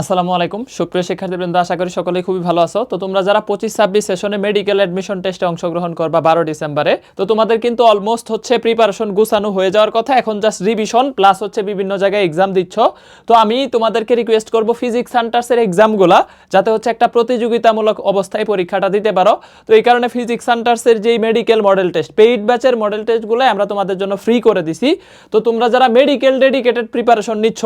আসসালামু আলাইকুম। সুপ্রিয় শিক্ষার্থীবৃন্দ, আশা করি সকলেই খুবই ভালো আছো। তো তোমরা যারা পঁচিশ ছাব্বিশ সেশনে মেডিকেল অ্যাডমিশন টেস্টে অংশগ্রহণ করবা বারো ডিসেম্বরে, তো তোমাদের কিন্তু অলমোস্ট হচ্ছে প্রিপারেশন গুছানো হয়ে যাওয়ার কথা। এখন জাস্ট রিভিশন প্লাস হচ্ছে বিভিন্ন জায়গায় এক্সাম দিচ্ছ। তো আমি তোমাদেরকে রিকোয়েস্ট করব ফিজিক্স সেন্টার্সের এক্সামগুলা যাতে হচ্ছে একটা প্রতিযোগিতামূলক অবস্থায় পরীক্ষাটা দিতে পারো। তো এই কারণে ফিজিক্স সেন্টার্সের যেই মেডিকেল মডেল টেস্ট পেইড ব্যাচের মডেল টেস্টগুলো আমরা তোমাদের জন্য ফ্রি করে দিছি। তো তোমরা যারা মেডিকেল ডেডিকেটেড প্রিপারেশন নিচ্ছ,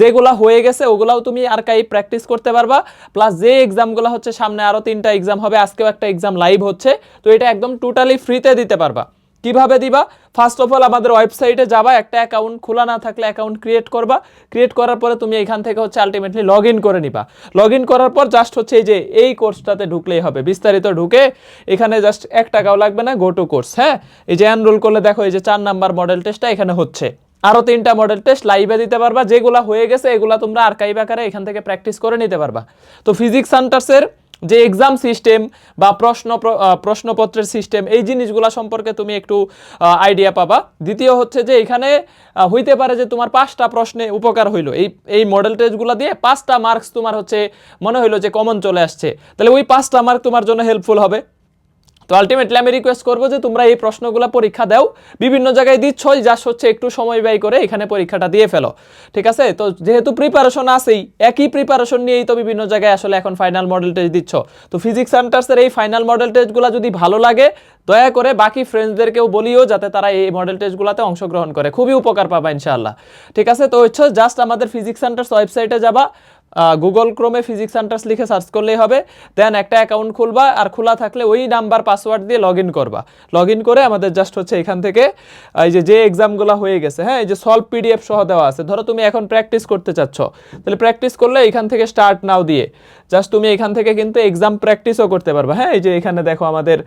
যেগুলা হয়ে গেছে ওগুলাও তুমি আর্কাইভ প্র্যাকটিস করতে পারবা। প্লাস যে এক্সামগুলো হচ্ছে সামনে আরও তিনটা এক্সাম হবে, আজকেও একটা এক্সাম লাইভ হচ্ছে। তো এটা একদম টোটালি ফ্রিতে দিতে পারবা। কীভাবে দিবা? ফার্স্ট অফ অল আমাদের ওয়েবসাইটে যাবা, একটা অ্যাকাউন্ট খোলা না থাকলে অ্যাকাউন্ট ক্রিয়েট করবা। ক্রিয়েট করার পরে তুমি এখান থেকে হচ্ছে আলটিমেটলি লগ ইন করে নিবা। লগ ইন করার পর জাস্ট হচ্ছে এই যে, এই কোর্সটাতে ঢুকলেই হবে। বিস্তারিত ঢুকে এখানে জাস্ট এক টাকাও লাগবে না গো টু কোর্স হ্যাঁ? এই যে এনরোল করলে দেখো, এই যে চার নাম্বার মডেল টেস্টটা এখানে হচ্ছে। আরও তিনটা মডেল টেস্ট লাইভে দিতে পারবা। যেগুলা হয়ে গেছে, এগুলা তোমরা আর্কাইভ আকারে এখান থেকে প্র্যাকটিস করে নিতে পারবা। তো ফিজিক্স সেন্টার্সের যে এক্সাম সিস্টেম বা প্রশ্ন প্রশ্নপত্রের সিস্টেম এই জিনিসগুলা সম্পর্কে তুমি একটু আইডিয়া পাবা। দ্বিতীয় হচ্ছে যে এখানে হইতে পারে যে তোমার পাঁচটা প্রশ্নে উপকার হইল। এই এই মডেল টেস্টগুলো দিয়ে পাঁচটা মার্কস তোমার হচ্ছে মনে হইল যে কমন চলে আসছে। তাহলে ওই পাঁচটা মার্ক তোমার জন্য হেল্পফুল হবে। তো আলটিমেটলি আমি রিকোয়েস্ট করব যে তোমরা এই প্রশ্নগুলো পরীক্ষা দাও। বিভিন্ন জায়গায় দিচ্ছই যা হচ্ছে একটু সময় ব্যয় করে এখানে পরীক্ষাটা দিয়ে ফেলো। ঠিক আছে? তো যেহেতু প্রিপারেশন আছেই, একই প্রিপারেশন নিয়েই তো বিভিন্ন জায়গায় আসলে এখন ফাইনাল মডেল টেস্ট দিচ্ছ। তো ফিজিক্স সেন্টার্সের এই ফাইনাল মডেল টেস্টগুলো যদি ভালো লাগে, দয়া করে বাকি ফ্রেন্ডসদেরকেও বলিও যাতে তারা এই মডেল টেস্টগুলোতে অংশগ্রহণ করে। খুবই উপকার পাবা ইনশাআল্লাহ। ঠিক আছে? তো হচ্ছে জাস্ট আমাদের ফিজিক্স সেন্টার্স ওয়েবসাইটে যাবা। গুগল ক্রোমে ফিজিক্স সেন্টার্স লিখে সার্চ করলেই হবে। দেন একটা অ্যাকাউন্ট খুলবা আর খোলা থাকলে ওই নাম্বার পাসওয়ার্ড দিয়ে লগ করবা। লগ করে আমাদের জাস্ট হচ্ছে এখান থেকে এই যে যে এক্সামগুলো হয়ে গেছে হ্যাঁ এই যে সলভ পিডিএফ সহ দেওয়া আছে। ধরো তুমি এখন প্র্যাকটিস করতে চাচ্ছ, তাহলে প্র্যাকটিস করলে এখান থেকে স্টার্ট নাও দিয়ে। জাস্ট তুমি এখান থেকে কিন্তু এক্সাম প্র্যাকটিসও করতে পারবা। হ্যাঁ এই যে এখানে দেখো আমাদের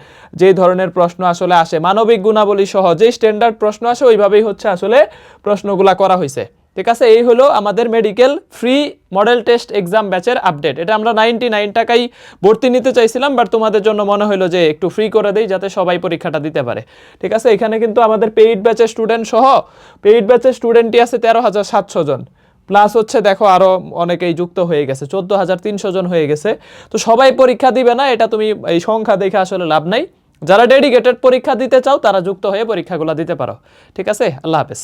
যে ধরনের প্রশ্ন আসলে আসে, মানবিক গুণাবলী সহ যে স্ট্যান্ডার্ড প্রশ্ন আসে, ওইভাবেই হচ্ছে আসলে প্রশ্নগুলা করা হয়েছে ঠিক আছে, এই হলো আমাদের medical free model test exam ব্যাচের আপডেট এটা আমরা নাইনটি নাইন টাকাই ভর্তি নিতে চাইছিলাম বাট তোমাদের জন্য মনে হলো যে একটু ফ্রি করে দেই যাতে সবাই পরীক্ষাটা দিতে পারে। ঠিক আছে, এখানে কিন্তু আমাদের পেইড ব্যাচের স্টুডেন্ট সহ পেইড ব্যাচের স্টুডেন্টই আছে তেরো হাজার সাতশো জন। প্লাস হচ্ছে দেখো আরও অনেকেই যুক্ত হয়ে গেছে, চোদ্দ হাজার তিনশো জন হয়ে গেছে। তো সবাই পরীক্ষা দিবে না, এটা তুমি এই সংখ্যা দেখে আসলে লাভ নাই। যারা ডেডিকেটেড পরীক্ষা দিতে চাও, তারা যুক্ত হয়ে পরীক্ষাগুলো দিতে পারো। ঠিক আছে, আল্লাহ হাফেজ।